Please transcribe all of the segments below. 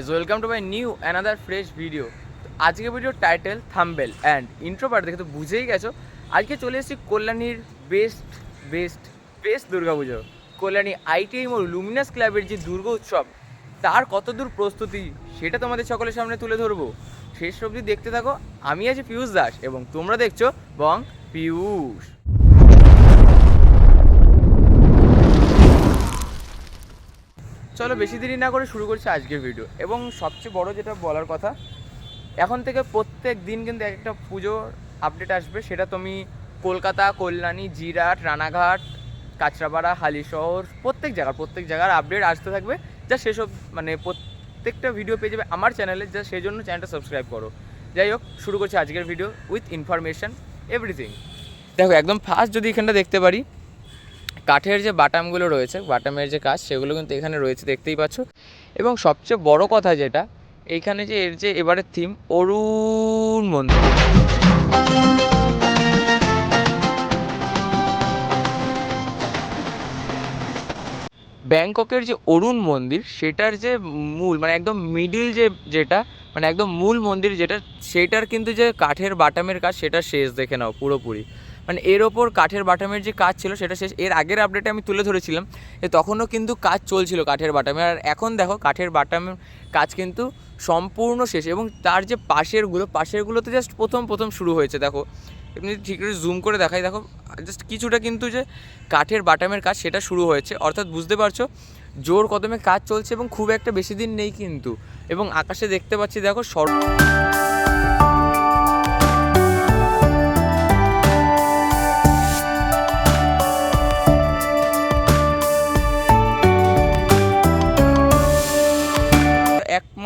Guys welcome to my new another fresh video আজকে video title thumbnail and intro part দেখে তো বুঝেই গেছো। আজকে চলে এসেছি কল্যাণীর best best best Durga Puja Kalyani ITM ও লুমিনাস ক্লাবের যে দুর্গা উৎসব, তার কতদূর প্রস্তুতি সেটা তোমাদের সকলের সামনে তুলে ধরবো। শেষ অবধি দেখতে থাকো, আমি আছি পিয়ুষ দাস এবং তোমরা দেখছ বং পিয়ুষ চলো বেশি দেরি না করে শুরু করছি আজকের ভিডিও এবং সবচেয়ে বড় যেটা বলার কথা, এখন থেকে প্রত্যেক দিন কিন্তু এক একটা পুজোর আপডেট আসবে। সেটা তুমি কলকাতা, কল্যাণী, জিরাট, রানাঘাট, কাঁচরাপাড়া, হালিশহর, প্রত্যেক জায়গার প্রত্যেক জায়গার আপডেট আসতে থাকবে। যা সেসব মানে প্রত্যেকটা ভিডিও পেয়ে যাবে আমার চ্যানেলে যা সেই জন্য চ্যানেলটা সাবস্ক্রাইব করো। যাই হোক, শুরু করছি আজকের ভিডিও উইথ ইনফরমেশন এভরিথিং দেখো, একদম ফার্স্ট যদি এখানটা দেখতে পারি কাঠের যে বাটামগুলো রয়েছে, বাটামের যে কাজ, সেগুলো কিন্তু এখানে রয়েছে, দেখতেই পাচ্ছ। এবং সবচেয়ে বড় কথা যেটা এইখানে যে এর যে এবারের থিম অরুণ মন্দির। ব্যাংককের যে অরুণ মন্দির, সেটার যে মূল মানে একদম মিডিল যে যেটা মানে একদম মূল মন্দির যেটা, সেটার কিন্তু যে কাঠের, বাটামের কাজ, সেটা শেষ, দেখে নাও, পুরোপুরি। মানে এর ওপর কাঠের বাটামের যে কাজ ছিল সেটা শেষ এর আগের আপডেটে আমি তুলে ধরেছিলাম, যে তখনও কিন্তু কাজ চলছিল কাঠের বাটামে। আর এখন দেখো, কাঠের বাটামের কাজ কিন্তু সম্পূর্ণ শেষ এবং তার যে পাশেরগুলো, পাশেরগুলোতে জাস্ট প্রথম প্রথম শুরু হয়েছে, দেখো। এমনি ঠিক করে জুম করে দেখাই, দেখো জাস্ট কিছুটা কিন্তু যে কাঠের বাটামের কাজ সেটা শুরু হয়েছে। অর্থাৎ বুঝতে পারছ, জোর কদমে কাজ চলছে এবং খুব একটা বেশি দিন নেই কিন্তু। এবং আকাশে দেখতে পাচ্ছি, দেখো, সর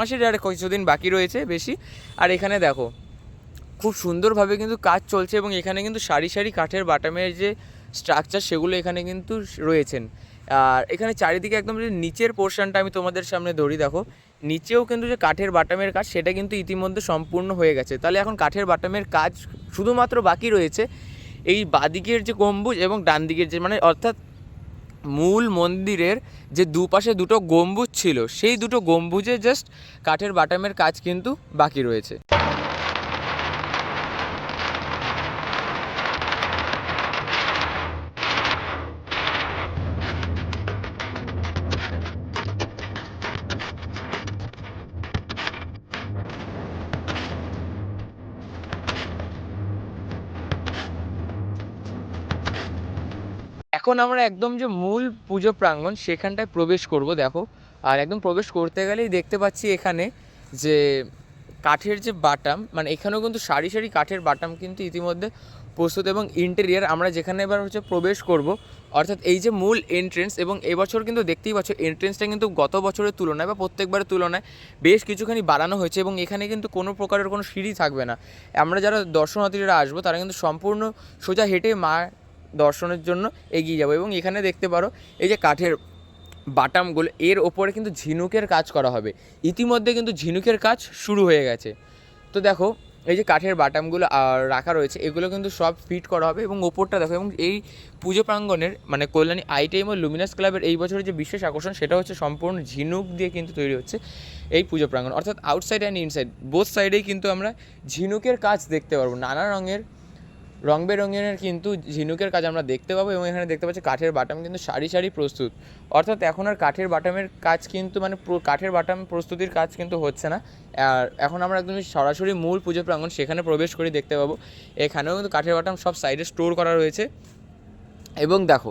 মাসের আর কিছুদিন বাকি রয়েছে বেশি। আর এখানে দেখো, খুব সুন্দরভাবে কিন্তু কাজ চলছে এবং এখানে কিন্তু সারি সারি কাঠের বাটামের যে স্ট্রাকচার সেগুলো এখানে কিন্তু রয়েছেন। আর এখানে চারিদিকে একদম যে নিচের পোর্শনটা আমি তোমাদের সামনে ধরি, দেখো। নিচেও কিন্তু যে কাঠের বাটামের কাজ, সেটা কিন্তু ইতিমধ্যে সম্পূর্ণ হয়ে গেছে। তাহলে এখন কাঠের বাটামের কাজ শুধুমাত্র বাকি রয়েছে এই বাদিকের যে গম্বুজ এবং ডান দিকের যে মানে অর্থাৎ মূল মন্দিরের যে দুপাশে দুটো গম্বুজ ছিল, সেই দুটো গম্বুজে জাস্ট কাঠের বাটামের কাজ কিন্তু বাকি রয়েছে। এখন আমরা একদম যে মূল পুজো প্রাঙ্গণ সেখানটায় প্রবেশ করব, দেখো। আর একদম প্রবেশ করতে গেলেই দেখতে পাচ্ছি এখানে যে কাঠের যে বাটাম মানে এখানেও কিন্তু সারি সারি কাঠের বাটাম কিন্তু ইতিমধ্যে প্রস্তুত এবং ইন্টেরিয়ার আমরা যেখানে এবার হচ্ছে প্রবেশ করব, অর্থাৎ এই যে মূল এন্ট্রেন্স এবং এবছর কিন্তু দেখতেই পাচ্ছ এন্ট্রেন্সটা কিন্তু গত বছরের তুলনায় বা প্রত্যেকবারের তুলনায় বেশ কিছুখানি বাড়ানো হয়েছে এবং এখানে কিন্তু কোনো প্রকারের কোনো সিঁড়ি থাকবে না। আমরা যারা দর্শনার্থীরা আসব, তারা কিন্তু সম্পূর্ণ সোজা হেঁটে মা দর্শনের জন্য এগিয়ে যাব। এবং এখানে দেখতে পারো, এই যে কাঠের বাটামগুলো, এর ওপরে কিন্তু ঝিনুকের কাজ করা হবে। ইতিমধ্যে কিন্তু ঝিনুকের কাজ শুরু হয়ে গেছে। তো দেখো, এই যে কাঠের বাটামগুলো রাখা রয়েছে, এগুলো কিন্তু সব ফিট করা হবে এবং ওপরটা দেখো, এবং এই পুজো প্রাঙ্গণের মানে কল্যাণী আইটিএম ও লুমিনাস ক্লাবের এই বছরের যে বিশেষ আকর্ষণ, সেটা হচ্ছে সম্পূর্ণ ঝিনুক দিয়ে কিন্তু তৈরি হচ্ছে এই পুজো প্রাঙ্গণ। অর্থাৎ আউটসাইড অ্যান্ড ইনসাইড বোথ সাইডেই কিন্তু আমরা ঝিনুকের কাজ দেখতে পারব। নানা রঙের রং বেরঙের কিন্তু ঝিনুকের কাজ আমরা দেখতে পাবো এবং এখানে দেখতে পাচ্ছি কাঠের বাটাম কিন্তু সারি সারি প্রস্তুত। অর্থাৎ এখন আর কাঠের বাটামের কাজ কিন্তু মানে কাঠের বাটাম প্রস্তুতির কাজ কিন্তু হচ্ছে না। আর এখন আমরা একদমই সরাসরি মূল পুজো প্রাঙ্গণ সেখানে প্রবেশ করে দেখতে পাবো। এখানেও কিন্তু কাঠের বাটাম সব সাইডে স্টোর করা রয়েছে। এবং দেখো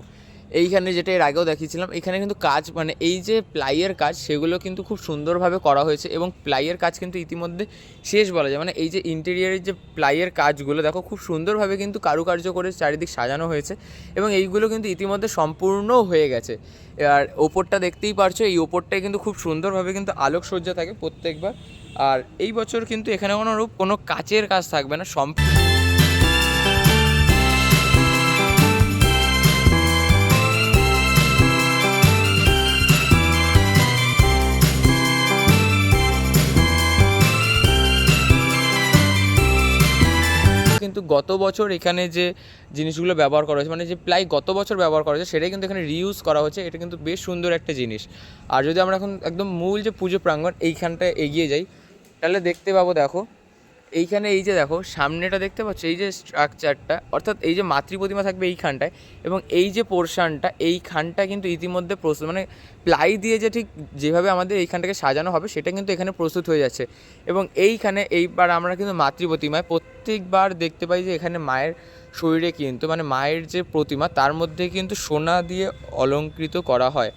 এইখানে যেটা এর আগেও দেখিয়েছিলাম, এখানে কিন্তু কাজ মানে এই যে প্লাইয়ের কাজ, সেগুলো কিন্তু খুব সুন্দরভাবে করা হয়েছে এবং প্লাইয়ের কাজ কিন্তু ইতিমধ্যে শেষ বলা যায়। মানে এই যে ইন্টেরিয়ারের যে প্লাইয়ের কাজগুলো, দেখো খুব সুন্দরভাবে কিন্তু কারুকার্য করে চারিদিক সাজানো হয়েছে এবং এইগুলো কিন্তু ইতিমধ্যে সম্পূর্ণ হয়ে গেছে। আর ওপরটা দেখতেই পারছ, এই ওপরটায় কিন্তু খুব সুন্দরভাবে কিন্তু আলোকসজ্জা থাকে প্রত্যেকবার। আর এই বছর কিন্তু এখানে কোনো রূপ, কোনো কাচের কাজ থাকবে না, সম্পূর্ণ গত বছর এখানে যে জিনিসগুলো ব্যবহার করা হয়েছে মানে যে প্লাই গত বছর ব্যবহার করা হয়েছে, সেটাই কিন্তু এখানে রিউজ করা হয়েছে। এটা কিন্তু বেশ সুন্দর একটা জিনিস। আর যদি আমরা এখন একদম মূল যে পুজো প্রাঙ্গণ, এইখানটায় এগিয়ে যাই, তাহলে দেখতে পাবো, দেখো এইখানে এই যে দেখো, সামনেটা দেখতে পাচ্ছ, এই যে স্ট্রাকচারটা অর্থাৎ এই যে মাতৃ প্রতিমা থাকবে এইখানটায় এবং এই যে পোর্শনটা এইখানটা কিন্তু ইতিমধ্যে প্রস্তুত মানে প্লাই দিয়ে যে ঠিক যেভাবে আমাদের এইখানটাকে সাজানো হবে, সেটা কিন্তু এখানে প্রস্তুত হয়ে যাচ্ছে। এবং এইখানে এইবার আমরা কিন্তু মাতৃ প্রতিমায় প্রত্যেকবার দেখতে পাই যে এখানে মায়ের শরীরে কিন্তু মানে মায়ের যে প্রতিমা, তার মধ্যে কিন্তু সোনা দিয়ে অলঙ্কৃত করা হয়।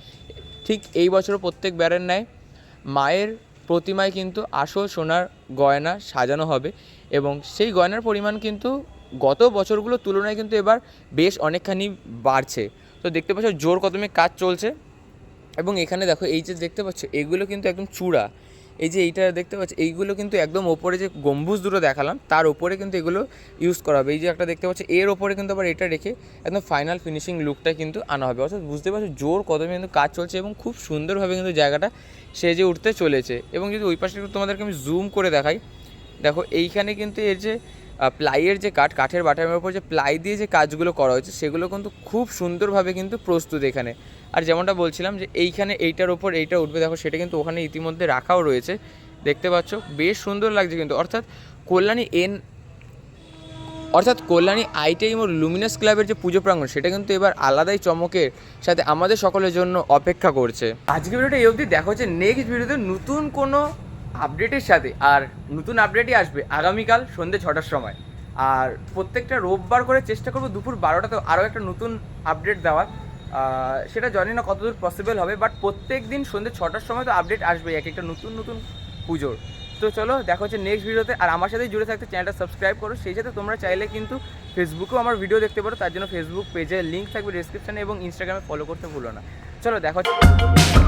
ঠিক এই বছরও প্রত্যেক বারের ন্যায় মায়ের প্রতিমায় কিন্তু আসল সোনার গয়না সাজানো হবে এবং সেই গয়নার পরিমাণ কিন্তু গত বছরগুলোর তুলনায় কিন্তু এবার বেশ অনেকখানি বাড়ছে। তো দেখতে পাচ্ছ জোর কদমে কাজ চলছে এবং এখানে দেখো এই যে দেখতে পাচ্ছ, এগুলো কিন্তু একদম চূড়া। এই যে এইটা দেখতে পাচ্ছি, এইগুলো কিন্তু একদম ওপরে যে গম্বুজ দুটো দেখালাম, তার ওপরে কিন্তু এগুলো ইউজ করা হবে। এই যে একটা দেখতে পাচ্ছ, এর ওপরে কিন্তু আবার এটা রেখে একদম ফাইনাল ফিনিশিং লুকটা কিন্তু আনা হবে। অর্থাৎ বুঝতে পারছ, জোর কদমে কিন্তু কাজ চলছে এবং খুব সুন্দরভাবে কিন্তু জায়গাটা সেজে উঠতে চলেছে। এবং যদি ওই পাশে একটু তোমাদেরকে আমি জুম করে দেখাই, দেখো এইখানে কিন্তু এর যে প্লাইয়ের যে কাঠ, কাঠের বাটামের উপর যে প্লাই দিয়ে যে কাজগুলো করা হয়েছে, সেগুলো কিন্তু খুব সুন্দরভাবে কিন্তু প্রস্তুত এখানে। আর যেমনটা বলছিলাম যে এইখানে এইটার ওপর এইটা উঠবে, দেখো সেটা কিন্তু ওখানে ইতিমধ্যে রাখাও রয়েছে। দেখতে পাচ্ছ, বেশ সুন্দর লাগছে কিন্তু। অর্থাৎ কল্যাণী এন, অর্থাৎ কল্যাণী আইটাইম ও লুমিনাস ক্লাবের যে পুজো প্রাঙ্গণ, সেটা কিন্তু এবার আলাদাই চমকের সাথে আমাদের সকলের জন্য অপেক্ষা করছে। আজকে ভিডিওটা এই অবধি, দেখা হচ্ছে নেক্সট ভিডিওতে নতুন কোনো আপডেটের সাথে। আর নতুন আপডেটই আসবে আগামীকাল সন্ধ্যে ছটার সময়। আর প্রত্যেকটা রোববার করে চেষ্টা করব দুপুর বারোটাতে আরও একটা নতুন আপডেট দেওয়ার। সেটা জানি না কতদূর পসিবল হবে বাট প্রত্যেক দিন সন্ধ্যে ছটার সময় তো আপডেট আসবে এক একটা নতুন নতুন পুজোর। তো চলো, দেখা হচ্ছে নেক্সট ভিডিওতে আর আমার সাথে জুড়ে থাকতে চ্যানেলটা সাবস্ক্রাইব করো, সেই সাথে তোমরা চাইলে কিন্তু ফেসবুকেও আমার ভিডিও দেখতে পারো, তার জন্য ফেসবুক পেজের লিঙ্ক থাকবে ডিসক্রিপশানে এবং ইনস্টাগ্রামে ফলো করতে ভুলো না। চলো, দেখা হচ্ছে।